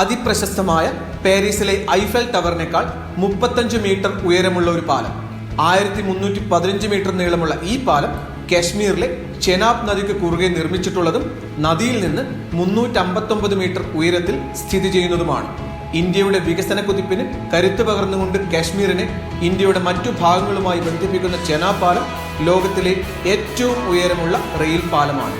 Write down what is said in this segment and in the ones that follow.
അതിപ്രശസ്തമായ പാരീസിലെ ഐഫൽ ടവറിനേക്കാൾ മുപ്പത്തഞ്ച് മീറ്റർ ഉയരമുള്ള ഒരു പാലം. ആയിരത്തി മുന്നൂറ്റി പതിനഞ്ച് മീറ്റർ നീളമുള്ള ഈ പാലം കാശ്മീരിലെ ചെനാബ് നദിക്ക് കുറുകെ നിർമ്മിച്ചിട്ടുള്ളതും നദിയിൽ നിന്ന് മുന്നൂറ്റമ്പത്തൊമ്പത് മീറ്റർ ഉയരത്തിൽ സ്ഥിതി ചെയ്യുന്നതുമാണ്. ഇന്ത്യയുടെ വികസന കുതിപ്പിന് കരുത്ത് പകർന്നുകൊണ്ട് കാശ്മീരിനെ ഇന്ത്യയുടെ മറ്റു ഭാഗങ്ങളുമായി ബന്ധിപ്പിക്കുന്ന ചെനാബ് പാലം ലോകത്തിലെ ഏറ്റവും ഉയരമുള്ള റെയിൽ പാലമാണ്.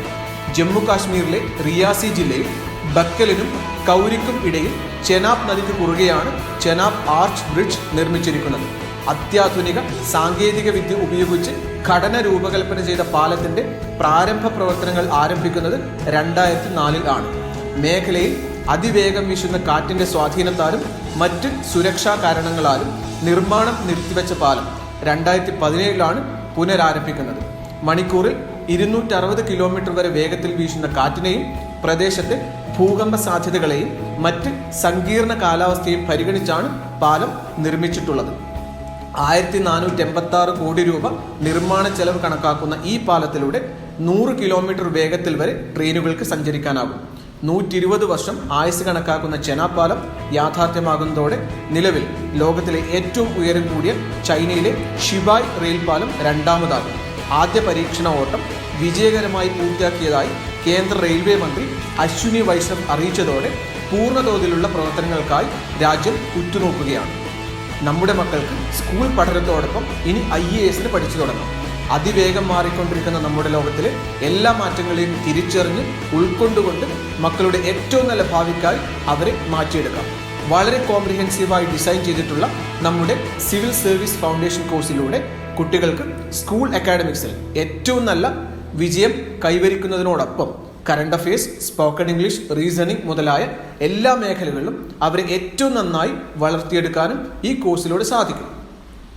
ജമ്മു കാശ്മീരിലെ റിയാസി ജില്ലയിൽ ബക്കലിനും കൗരിക്കും ഇടയിൽ ചെനാബ് നദിക്ക് കുറുകെയാണ് ചെനാബ് ആർച്ച് ബ്രിഡ്ജ് നിർമ്മിച്ചിരിക്കുന്നത്. അത്യാധുനിക സാങ്കേതിക വിദ്യ ഉപയോഗിച്ച് ഘടന രൂപകൽപ്പന ചെയ്ത പാലത്തിന്റെ പ്രാരംഭ പ്രവർത്തനങ്ങൾ ആരംഭിക്കുന്നത് രണ്ടായിരത്തി നാലിൽ ആണ്. മേഖലയിൽ അതിവേഗം വീശുന്ന കാറ്റിന്റെ സ്വാധീനത്താലും മറ്റ് സുരക്ഷാ കാരണങ്ങളാലും നിർമ്മാണം നിർത്തിവെച്ച പാലം രണ്ടായിരത്തി പതിനേഴിലാണ് പുനരാരംഭിക്കുന്നത്. മണിക്കൂറിൽ ഇരുന്നൂറ്ററുപത് കിലോമീറ്റർ വരെ വേഗത്തിൽ വീശുന്ന കാറ്റിനെയും പ്രദേശത്തെ ഭൂകമ്പ സാധ്യതകളെയും മറ്റ് സങ്കീർണ കാലാവസ്ഥയും പരിഗണിച്ചാണ് പാലം നിർമ്മിച്ചിട്ടുള്ളത്. ആയിരത്തി നാനൂറ്റി എൺപത്തി ആറ് കോടി രൂപ നിർമ്മാണ ചെലവ് കണക്കാക്കുന്ന ഈ പാലത്തിലൂടെ നൂറ് കിലോമീറ്റർ വേഗത്തിൽ വരെ ട്രെയിനുകൾക്ക് സഞ്ചരിക്കാനാകും. നൂറ്റി ഇരുപത് വർഷം ആയുസ് കണക്കാക്കുന്ന ചെനാപാലം യാഥാർത്ഥ്യമാകുന്നതോടെ നിലവിൽ ലോകത്തിലെ ഏറ്റവും ഉയരം കൂടിയ ചൈനയിലെ ഷിബായ് റെയിൽ പാലം രണ്ടാമതാകും. ആദ്യ പരീക്ഷണ ഓട്ടം വിജയകരമായി പൂർത്തിയാക്കിയതായി കേന്ദ്ര റെയിൽവേ മന്ത്രി അശ്വിനി വൈഷ്ണവ് അറിയിച്ചതോടെ പൂർണതോതിലുള്ള പ്രവർത്തനങ്ങൾക്കായി രാജ്യം ഉറ്റുനോക്കുകയാണ്. നമ്മുടെ മക്കൾക്ക് സ്കൂൾ പഠനത്തോടൊപ്പം ഇനി ഐ എ എസിന് പഠിച്ചു തുടങ്ങാം. അതിവേഗം മാറിക്കൊണ്ടിരിക്കുന്ന നമ്മുടെ ലോകത്തിലെ എല്ലാ മാറ്റങ്ങളെയും തിരിച്ചറിഞ്ഞ് ഉൾക്കൊണ്ടുകൊണ്ട് മക്കളുടെ ഏറ്റവും നല്ല ഭാവിക്കായി അവരെ മാറ്റിയെടുക്കാം. വളരെ കോംപ്രിഹെൻസീവായി ഡിസൈൻ ചെയ്തിട്ടുള്ള നമ്മുടെ സിവിൽ സർവീസ് ഫൗണ്ടേഷൻ കോഴ്സിലൂടെ കുട്ടികൾക്ക് സ്കൂൾ അക്കാഡമിക്സിൽ ഏറ്റവും നല്ല വിജയം കൈവരിക്കുന്നതിനോടൊപ്പം current affairs spoken English reasoning മുതലായ എല്ലാ മേഖലകളിലും അവരെ ഏറ്റവും നന്നായി വളർത്തിയെടുക്കാനും ഈ കോഴ്സിലൂടെ സാധിക്കും.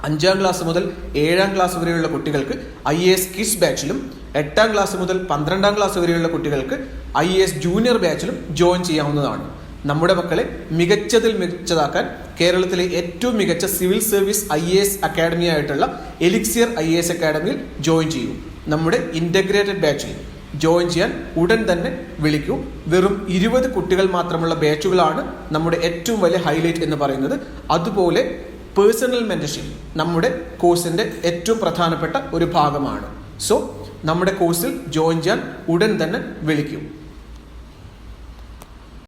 അഞ്ചാം ക്ലാസ് മുതൽ ഏഴാം ക്ലാസ് വരെയുള്ള കുട്ടികൾക്ക് ഐ എ എസ് കിഡ്സ് ബാച്ചിലും എട്ടാം ക്ലാസ് മുതൽ പന്ത്രണ്ടാം ക്ലാസ് വരെയുള്ള കുട്ടികൾക്ക് ഐ എ എസ് ജൂനിയർ ബാച്ചിലും ജോയിൻ ചെയ്യാവുന്നതാണ്. നമ്മുടെ മക്കളെ മികച്ചതിൽ മികച്ചതാക്കാൻ കേരളത്തിലെ ഏറ്റവും മികച്ച civil service I A S academy ആയിട്ടുള്ള എലിക്സിയർ ഐ എ എസ് അക്കാഡമിയിൽ ജോയിൻ ചെയ്യൂ. നമ്മുടെ ഇന്റഗ്രേറ്റഡ് ബാച്ചിൽ ജോയിൻ ചെയ്യാൻ ഉടൻ തന്നെ വിളിക്കൂ. വെറും ഇരുപത് കുട്ടികൾ മാത്രമുള്ള ബാച്ചുകളാണ് നമ്മുടെ ഏറ്റവും വലിയ ഹൈലൈറ്റ് എന്ന് പറയുന്നത്. അതുപോലെ പേഴ്സണൽ മെന്റർഷിപ്പ് നമ്മുടെ കോഴ്സിന്റെ ഏറ്റവും പ്രധാനപ്പെട്ട ഒരു ഭാഗമാണ്. സോ നമ്മുടെ കോഴ്സിൽ ജോയിൻ ചെയ്യാൻ ഉടൻ തന്നെ വിളിക്കൂ.